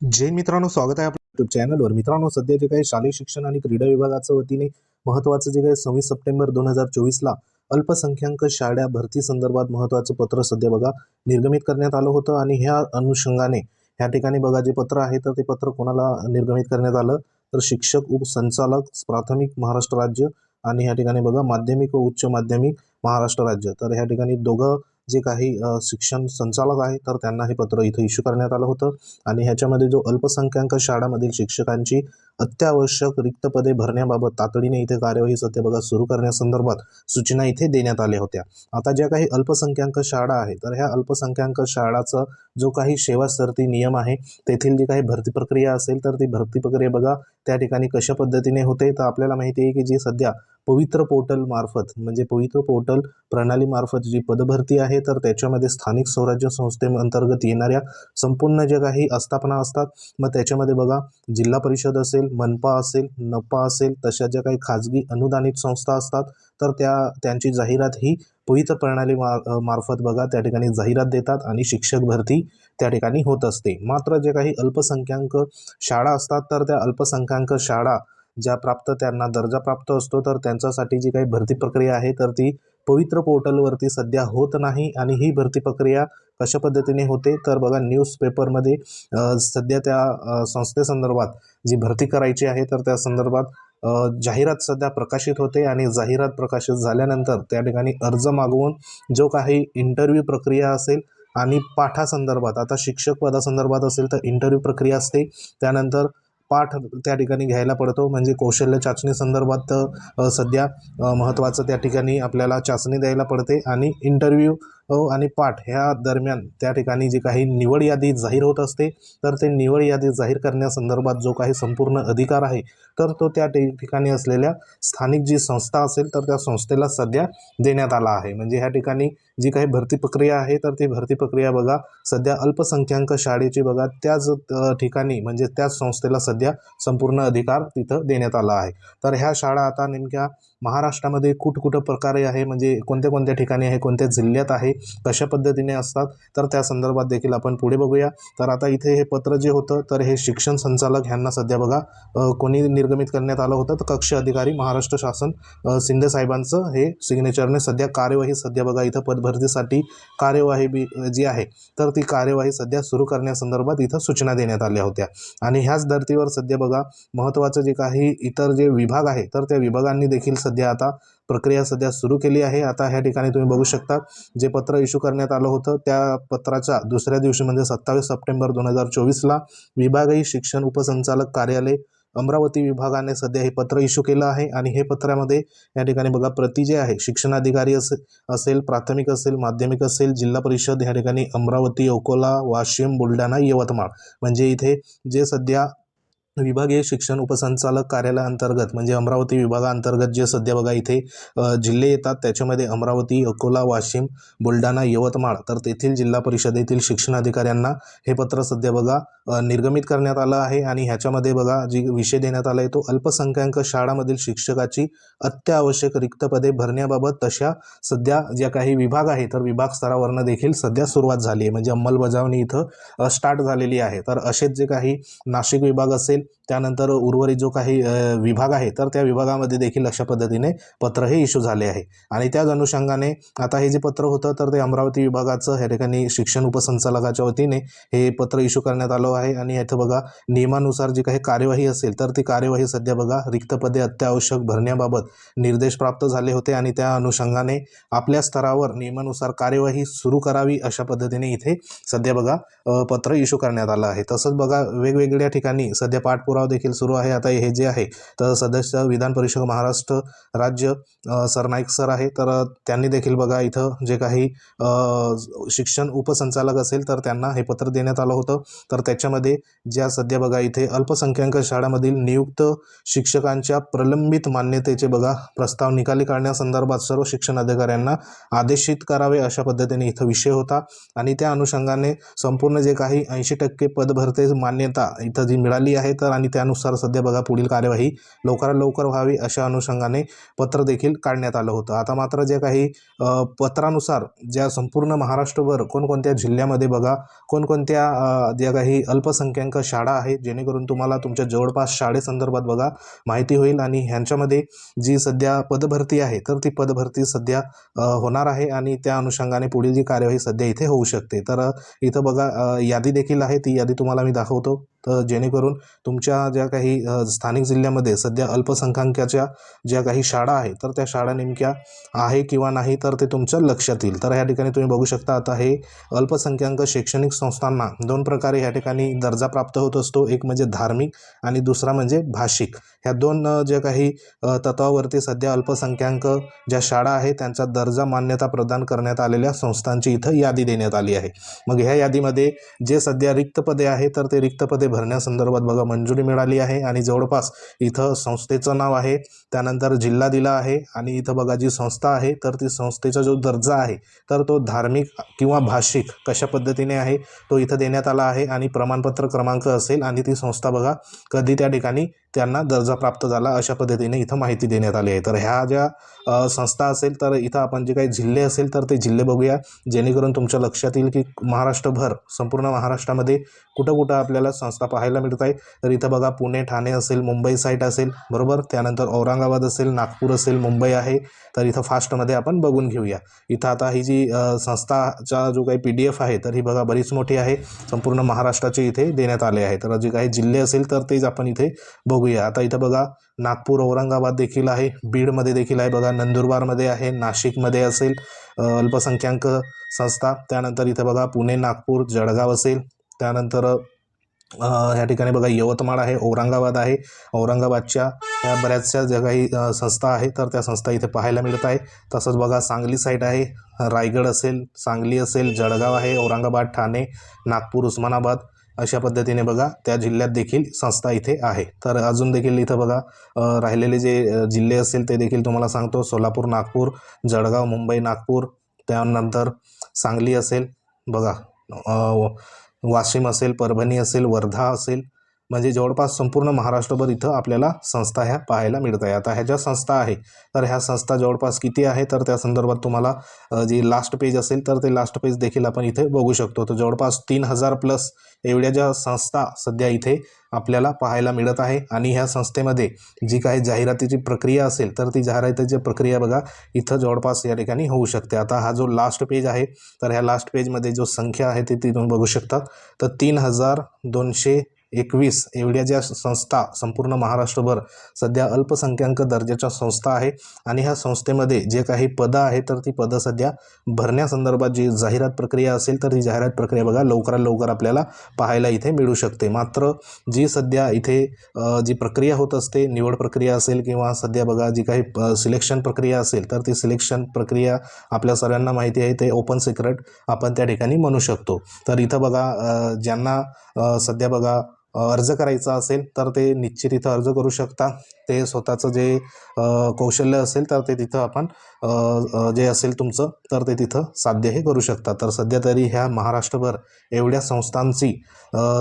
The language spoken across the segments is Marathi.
जैन मित्रांनो स्वागत आहे आपल्या युट्यूब चॅनलवर मित्रांनो सध्या जे काही शालेय शिक्षण आणि क्रीडा विभागाच्या वतीने महत्त्वाचं जे काही सव्वीस सप्टेंबर दोन हजार चोवीसला अल्पसंख्याक शाळा भरती संदर्भात महत्त्वाचं पत्र सध्या बघा निर्गमित करण्यात आलं होतं आणि ह्या अनुषंगाने ह्या ठिकाणी बघा जे पत्र आहे तर ते पत्र कोणाला निर्गमित करण्यात आलं? तर शिक्षक उपसंचालक प्राथमिक महाराष्ट्र राज्य आणि ह्या ठिकाणी बघा माध्यमिक व उच्च माध्यमिक महाराष्ट्र राज्य. तर ह्या ठिकाणी दोघं जे काही शिक्षण संचालक आहे तर त्यांना हे पत्र इथं इश्यू करण्यात आलं होतं. आणि ह्याच्यामध्ये जो अल्पसंख्याक शाळांमधील शिक्षकांची अत्यावश्यक रिक्त पदे भरण्याबाबत तातडीने इथे कार्यवाही सध्या बघा सुरू करण्यासंदर्भात सूचना इथे देण्यात आल्या होत्या. आता ज्या काही अल्पसंख्याक शाळा आहे तर ह्या अल्पसंख्याक शाळाचा जो काही सेवा सरती नियम आहे तेथील जी काही भरती प्रक्रिया असेल तर ती भरती प्रक्रिया बघा त्या ठिकाणी कशा पद्धतीने होते. तर आपल्याला माहिती आहे की जी सध्या पवित्र पोर्टल मार्फत म्हणजे पवित्र पोर्टल प्रणालीमार्फत जी पदभरती आहे तर त्याच्यामध्ये स्थानिक स्वराज्य संस्थेअंतर्गत येणाऱ्या संपूर्ण ज्या काही आस्थापना असतात. मग त्याच्यामध्ये बघा जिल्हा परिषद असेल मनपा असेल नपा असेल तशा ज्या काही खाजगी अनुदानित संस्था असतात तर त्या त्यांची जाहिरात ही पवित्र प्रणाली मार मार्फत बघा त्या ठिकाणी जाहिरात देतात आणि शिक्षक भरती त्या ठिकाणी होत असते. मात्र जे काही अल्पसंख्याक शाळा असतात तर त्या अल्पसंख्याक शाळा ज्या प्राप्त त्यांना दर्जा प्राप्त असतो तर त्यांच्यासाठी जी काही भरती प्रक्रिया आहे तर ती पवित्र पोर्टलवरती सध्या होत नाही आणि ही भरती प्रक्रिया कशा पद्धतीने होते? तर बघा न्यूजपेपरमध्ये सध्या त्या संस्थेसंदर्भात जी भरती करायची आहे तर त्या संदर्भात जाहिरात सध्या प्रकाशित होते आणि जाहिरात प्रकाशित झाल्यानंतर त्या ठिकाणी अर्ज मागवून जो काही इंटरव्ह्यू प्रक्रिया असेल आणि पाठासंदर्भात आता शिक्षक पदासंदर्भात असेल तर इंटरव्ह्यू प्रक्रिया असते. त्यानंतर पाठ त्या ठिकाणी घ्यायला पडतो. म्हणजे कौशल्य चाचणी संदर्भात सध्या महत्त्वाचं त्या ठिकाणी आपल्याला चाचणी द्यायला पडते. आणि इंटरव्ह्यू हो, आणि पाठ ह्या दरम्यान त्या ठिकाणी जी काही निवड यादी जाहीर होत असते तर ते निवड यादी जाहीर करण्यासंदर्भात जो काही संपूर्ण अधिकार आहे तर तो त्या ठिकाणी असलेल्या स्थानिक जी संस्था असेल तर त्या संस्थेला सध्या देण्यात आला आहे. म्हणजे ह्या ठिकाणी जी काही भरती प्रक्रिया आहे तर ती भरती प्रक्रिया बघा सध्या अल्पसंख्याक शाळेची बघा त्याच ठिकाणी म्हणजे त्याच संस्थेला सध्या संपूर्ण अधिकार तिथं देण्यात आला आहे. तर ह्या शाळा आता नेमक्या महाराष्ट्रामध्ये कुठकुठं प्रकारे आहे म्हणजे कोणत्या कोणत्या ठिकाणी आहे कोणत्या जिल्ह्यात आहे कशा पद्धतीने असतात तर त्या संदर्भात देखील आपण पुढे बघूया. तर आता इथे हे पत्र जे होतं तर हे शिक्षण संचालक ह्यांना सध्या बघा कोणी निर्गमित करण्यात आलं होतं तर कक्ष अधिकारी महाराष्ट्र शासन शिंदे साहेबांचं हे सिग्नेचरने सध्या कार्यवाही सध्या बघा इथं पदभरतीसाठी कार्यवाही बी जी आहे तर ती कार्यवाही सध्या सुरू करण्यासंदर्भात इथं सूचना देण्यात आल्या होत्या. आणि ह्याच धर्तीवर सध्या बघा महत्त्वाचं जे काही इतर जे विभाग आहे तर त्या विभागांनी देखील सध्या आता प्रक्रिया सध्या सुरू केली आहे. आता ह्या ठिकाणी तुम्ही बघू शकता जे पत्र इश्यू करण्यात आलं होतं त्या पत्राच्या दुसऱ्या दिवशी म्हणजे सत्तावीस सप्टेंबर दोन हजार चोवीसला विभागीय शिक्षण उपसंचालक कार्यालय अमरावती विभागाने सध्या हे पत्र इश्यू केलं आहे. आणि हे पत्रामध्ये या ठिकाणी बघा प्रति जे आहे. शिक्षणाधिकारी असे असेल प्राथमिक असेल माध्यमिक असेल जिल्हा परिषद ह्या ठिकाणी अमरावती अकोला वाशिम बुलढाणा यवतमाळ. म्हणजे इथे जे सध्या विभागीय शिक्षण उपसंचालक कार्यालयाअंतर्गत म्हणजे अमरावती विभागाअंतर्गत जे सध्या बघा इथे जिल्हे येतात त्याच्यामध्ये अमरावती अकोला वाशिम बुलढाणा यवतमाळ तर तेथील जिल्हा परिषदेतील शिक्षणाधिकाऱ्यांना हे पत्र सध्या बघा निर्गमित करण्यात आलं आहे आणि ह्याच्यामध्ये बघा जी विषय देण्यात आला आहे तो अल्पसंख्याक शाळामधील शिक्षकाची अत्यावश्यक रिक्त पदे भरण्याबाबत तशा सध्या ज्या काही विभाग आहे तर विभाग स्तरावरनं देखील सध्या सुरुवात झाली आहे. म्हणजे अंमलबजावणी इथं स्टार्ट झालेली आहे. तर असेच जे काही नाशिक विभाग असेल त्यानंतर उर्वरित जो काही विभाग आहे तर त्या विभागामध्ये देखील अशा पद्धतीने पत्र हे इश्यू झाले आहे. आणि त्याच अनुषंगाने आता हे जे पत्र होतं तर ते अमरावती विभागाचं ह्या ठिकाणी शिक्षण उपसंचालकाच्या वतीने हे पत्र इश्यू करण्यात आलं आहे. आणि इथं बघा नियमानुसार जी काही कार्यवाही असेल तर ती कार्यवाही सध्या बघा रिक्त पदे अत्यावश्यक भरण्याबाबत निर्देश प्राप्त झाले होते. आणि त्या अनुषंगाने आपल्या स्तरावर नियमानुसार कार्यवाही सुरू करावी अशा पद्धतीने इथे सध्या बघा पत्र इश्यू करण्यात आलं आहे. तसंच बघा वेगवेगळ्या ठिकाणी सध्या पाठपुरावा देखील सुरू आहे. आता हे जे आहे तर सदस्य विधान परिषद महाराष्ट्र राज्य सरनाईक सर आहे. तर त्यांनी देखील बघा इथं जे काही शिक्षण उपसंचालक असेल तर त्यांना हे पत्र देण्यात आलं होतं. तर त्याच्यामध्ये ज्या सध्या बघा इथे अल्पसंख्याक शाळांमधील नियुक्त शिक्षकांच्या प्रलंबित मान्यतेचे बघा प्रस्ताव निकाली काढण्यासंदर्भात सर्व शिक्षण अधिकाऱ्यांना आदेशित करावे अशा पद्धतीने इथं विषय होता. आणि त्या अनुषंगाने संपूर्ण जे काही ऐंशी टक्के पदभरते मान्यता इथं जी मिळाली आहे तर तर आणि त्यानुसार सध्या बघा पुढील कार्यवाही लवकरात लवकर व्हावी अशा अनुषंगाने पत्र देखील काढण्यात आलं होतं. आता मात्र जे काही पत्रानुसार ज्या संपूर्ण महाराष्ट्रभर कोणकोणत्या जिल्ह्यामध्ये बघा कोणकोणत्या ज्या काही अल्पसंख्याक शाळा आहेत जेणेकरून तुम्हाला तुमच्या जवळपास शाळेसंदर्भात बघा माहिती होईल आणि ह्यांच्यामध्ये जी सध्या पदभरती आहे तर ती पदभरती सध्या होणार आहे आणि त्या अनुषंगाने पुढील जी कार्यवाही सध्या इथे होऊ शकते. तर इथं बघा यादी देखील आहे ती यादी तुम्हाला मी दाखवतो. तर जेणेकरून तुमच्या ज्या काही स्थानिक जिल्ह्यामध्ये सध्या अल्पसंख्याकाच्या ज्या काही शाळा आहे तर त्या शाळा नेमक्या आहे किंवा नाही तर ते तुमच्या लक्षात येईल. तर ह्या ठिकाणी तुम्ही बघू शकता आता हे अल्पसंख्याक शैक्षणिक संस्थांना दोन प्रकारे ह्या ठिकाणी दर्जा प्राप्त होत असतो. एक म्हणजे धार्मिक आणि दुसरा म्हणजे भाषिक. ह्या दोन ज्या काही तत्वावरती सध्या अल्पसंख्याक ज्या शाळा आहेत त्यांचा दर्जा मान्यता प्रदान करण्यात आलेल्या संस्थांची इथं यादी देण्यात आली आहे. मग ह्या यादीमध्ये जे सध्या रिक्त पदे आहेत तर ते रिक्त पदे भरण्यासंदर्भात बघा मंजुरी मिळाली आहे आणि जवळपास इथं संस्थेचं नाव आहे त्यानंतर जिल्हा दिला आहे आणि इथं बघा जी संस्था आहे तर ती संस्थेचा जो दर्जा आहे तर तो धार्मिक किंवा भाषिक कशा पद्धतीने आहे तो इथं देण्यात आला आहे आणि प्रमाणपत्र क्रमांक असेल आणि ती संस्था बघा कधी त्या ठिकाणी त्यांना दर्जा प्राप्त झाला अशा पद्धतीने इथं माहिती देण्यात आली आहे. तर ह्या ज्या संस्था असेल तर इथं आपण जे काही जिल्हे असेल तर ते जिल्हे बघूया. जेणेकरून तुमच्या लक्षात येईल की महाराष्ट्रभर संपूर्ण महाराष्ट्रामध्ये कुठं कुठं आपल्याला संस्था पाहायला मिळत आहे. तर इथं बघा पुणे ठाणे असेल मुंबई साईट असेल बरोबर? त्यानंतर औरंगाबाद असेल नागपूर असेल मुंबई आहे. तर इथं फास्टमध्ये आपण बघून घेऊया. इथं आता ही जी संस्थाचा जो काही पी डी एफ आहे तर ही बघा बरीच मोठी आहे. संपूर्ण महाराष्ट्राचे इथे देण्यात आले आहे. तर जे काही जिल्हे असेल तर तेच आपण इथे बघू बघूया. आता इथं बघा नागपूर औरंगाबाद देखील आहे. बीडमध्ये देखील आहे बघा नंदुरबारमध्ये आहे नाशिकमध्ये असेल अल्पसंख्याक संस्था. त्यानंतर इथं बघा पुणे नागपूर जळगाव असेल. त्यानंतर ह्या ठिकाणी बघा यवतमाळ आहे औरंगाबाद आहे. औरंगाबादच्या या बऱ्याचशा ज्या काही संस्था आहे तर त्या संस्था इथे पाहायला मिळत आहे. तसंच बघा सांगली साईड आहे रायगड असेल सांगली असेल जळगाव आहे औरंगाबाद ठाणे नागपूर उस्मानाबाद. अशा पद्धतीने बघा त्या जिल्ह्यात देखील संस्था इथे आहे. तर अजून देखील इथं बघा राहिलेले जे जिल्हे असतील ते देखील तुम्हाला सांगतो. सोलापूर नागपूर जळगाव मुंबई नागपूर त्यानंतर सांगली असेल बघा वाशिम असेल परभणी असेल वर्धा असेल म्हणजे जवळपास संपूर्ण महाराष्ट्रभर इथं आपल्याला संस्था ह्या पाहायला मिळत आहे आता ह्या ज्या संस्था आहे तर ह्या संस्था जवळपास किती आहे? तर त्या संदर्भात तुम्हाला जे जी लास्ट पेज असेल तर ते लास्ट पेज देखील आपण इथे बघू शकतो. तर जवळपास तीन हजार प्लस एवढ्या ज्या संस्था सध्या इथे आपल्याला पाहायला मिळत आहे आणि ह्या संस्थेमध्ये जी काही जाहिरातीची प्रक्रिया असेल तर ती जाहिरातीची प्रक्रिया बघा इथं जवळपास या ठिकाणी होऊ शकते. आता हा जो लास्ट पेज आहे तर ह्या लास्ट पेजमध्ये जो संख्या आहे ती ती तुम्ही बघू शकता तर तीन हजार दोनशे एकवीस एवढ्या ज्या संस्था संपूर्ण महाराष्ट्रभर सध्या अल्पसंख्याक दर्जाच्या संस्था आहे आणि ह्या संस्थेमध्ये जे काही पदं आहे तर ती पदं सध्या भरण्यासंदर्भात जी जाहिरात प्रक्रिया असेल तर ती जाहिरात प्रक्रिया बघा लवकरात लवकर आपल्याला पाहायला इथे मिळू शकते. मात्र जी सध्या इथे जी प्रक्रिया होत असते निवड प्रक्रिया असेल किंवा सध्या बघा जी काही सिलेक्शन प्रक्रिया असेल तर ती सिलेक्शन प्रक्रिया आपल्या सर्वांना माहिती आहे ते ओपन सिक्रेट आपण त्या ठिकाणी म्हणू शकतो. तर इथं बघा ज्यांना सध्या बघा अर्ज करायचा असेल तर ते निश्चित इथं अर्ज करू शकता. ते स्वतःचं जे कौशल्य असेल तर ते तिथं आपण जे असेल तुमचं तर ते तिथं साध्य हे करू शकता. तर सध्या तरी ह्या महाराष्ट्रभर एवढ्या संस्थांची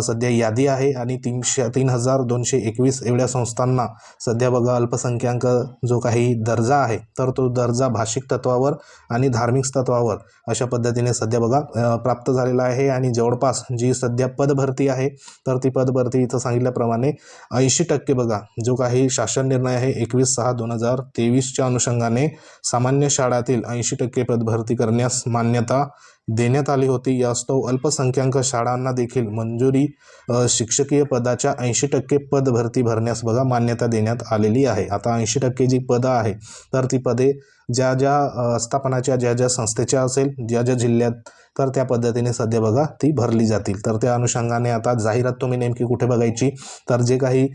सध्या यादी आहे आणि तीनशे तीन हजार दोनशे एकवीस एवढ्या संस्थांना सध्या बघा अल्पसंख्याक जो काही दर्जा आहे तर तो दर्जा भाषिक तत्वावर आणि धार्मिक तत्वावर अशा पद्धतीने सध्या बघा प्राप्त झालेला आहे. आणि जवळपास जी सध्या पदभरती आहे तर ती पद पदभरती इथं सांगितल्याप्रमाणे ऐंशी टक्के बघा जो काही शासन निर्णय आहे एकवीस सहा दोन हजार तेवीसच्या अनुषंगाने सामान्य शाळातील ऐंशी टक्के पदभरती करण्यास मान्यता देण्यात आली होती. यास्तव अल्पसंख्याक शाळांना देखील मंजुरी शिक्षकीय पदाच्या ऐंशी टक्के पद भरती भरण्यास बघा मान्यता देण्यात आलेली आहे. आता ऐंशी टक्के जी पदं आहे तर ती पदे ज्या ज्या स्थापनाच्या आस्थापनाच्या ज्या ज्या संस्थेच्या असेल ज्या ज्या जिल्ह्यात तर त्या पद्धतीने सध्या बघा ती भरली जातील. तर त्या अनुषंगाने आता जाहिरात तुम्ही नेमकी कुठे बघायची? तर जे काही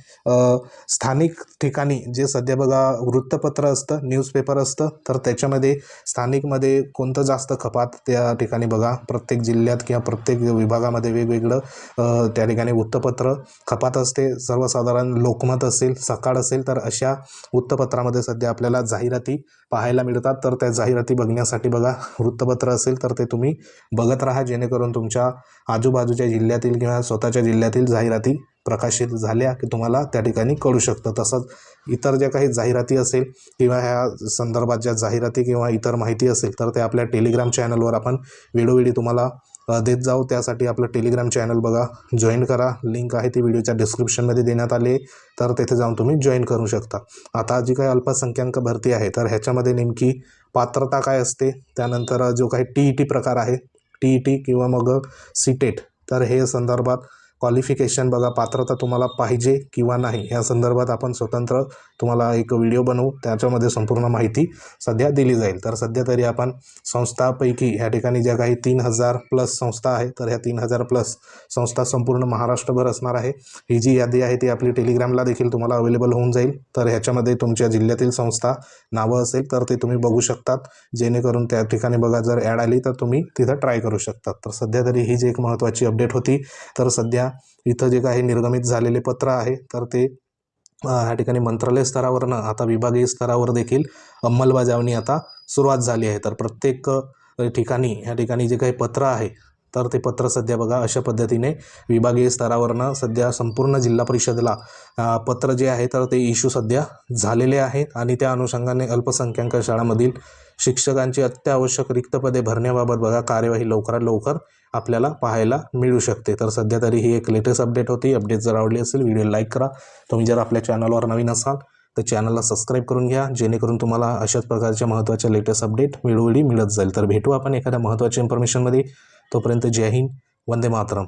स्थानिक ठिकाणी जे सध्या बघा वृत्तपत्र असतं न्यूजपेपर असतं तर त्याच्यामध्ये स्थानिकमध्ये कोणतं जास्त खपात त्या ठिकाणी बघा प्रत्येक जिल्ह्यात किंवा प्रत्येक विभागामध्ये वेगवेगळं त्या ठिकाणी वृत्तपत्र खपात असते. सर्वसाधारण लोकमत असेल सकाळ असेल तर अशा वृत्तपत्रामध्ये सध्या आपल्याला जाहिराती पाहायला मिळतात. तर त्या जाहिराती बघण्यासाठी बघा वृत्तपत्र असेल तर ते तुम्ही बघत राहा जेणेकरून तुमच्या आजूबाजूच्या जिल्ह्यातील किंवा स्वतःच्या जिल्ह्यातील जाहिराती प्रकाशित झाल्या की तुम्हाला त्या ठिकाणी कळू शकतं. तसंच इतर ज्या काही जाहिराती असेल किंवा ह्या संदर्भात ज्या जाहिराती किंवा इतर माहिती असेल तर ते आपल्या टेलिग्राम चॅनलवर आपण वेळोवेळी तुम्हाला देत जाऊ. त्यासाठी आपलं टेलिग्राम चॅनल बघा जॉईन करा. लिंक आहे ती व्हिडिओच्या डिस्क्रिप्शनमध्ये देण्यात आली तर तेथे जाऊन तुम्ही जॉईन करू शकता. आता जी काही अल्पसंख्याक भरती आहे तर ह्याच्यामध्ये नेमकी पात्रता काय असते? त्यानंतर जो काही टी ई टी प्रकार आहे टी ई टी किंवा मग सी टेट तर हे संदर्भात क्वालिफिकेशन बघा पात्रता तुम्हाला पाहिजे किंवा नाही या संदर्भात आपण स्वतंत्र तुम्हाला एक व्हिडिओ बनवू. त्याच्यामध्ये संपूर्ण माहिती सध्या दिली जाईल. तर सध्या तरी आपण संस्थापैकी ह्या ठिकाणी ज्या काही तीन हजार प्लस संस्था आहे तर ह्या तीन हजार प्लस संस्था संपूर्ण महाराष्ट्रभर असणार आहे. ही जी यादी आहे ती आपली टेलिग्रामला देखील तुम्हाला अवेलेबल होऊन जाईल. तर ह्याच्यामध्ये तुमच्या जिल्ह्यातील संस्था नावं असेल तर ते तुम्ही बघू शकतात. जेणेकरून त्या ठिकाणी बघा जर ॲड आली तर तुम्ही तिथं ट्राय करू शकतात. तर सध्या तरी ही जी एक महत्त्वाची अपडेट होती तर सध्या इथं जे काही निर्गमित झालेले पत्र आहे तर ते ह्या ठिकाणी मंत्रालय स्तरावरनं आता विभागीय स्तरावर देखील अंमलबजावणी आता सुरुवात झाली आहे. तर प्रत्येक ठिकाणी ह्या ठिकाणी जे काही पत्र आहे तर ते पत्र सध्या बघा अशा पद्धतीने विभागीय स्तरावरनं सध्या संपूर्ण जिल्हा परिषदेला पत्र जे आहे तर ते इश्यू सध्या झालेले आहेत आणि त्या अनुषंगाने अल्पसंख्याक शाळांमधील शिक्षकांची अत्यावश्यक रिक्त पदे भरण्याबाबत बघा कार्यवाही लवकरात लवकर आपल्याला पाहायला मिळू शकते. तर सध्या तरी ही एक लेटेस्ट अपडेट होती. अपडेट जर आवडली असेल व्हिडिओ लाईक करा. तुम्ही जर आपल्या चॅनलवर नवीन असाल तर चॅनलला सबस्क्राईब करून घ्या. जेणेकरून तुम्हाला अशाच प्रकारच्या महत्त्वाच्या लेटेस्ट अपडेट वेळोवेळी मिळत जाईल. तर भेटू आपण एखाद्या महत्त्वाच्या इन्फॉर्मेशनमध्ये तोपर्यंत जय हिंद वंदे मातरम.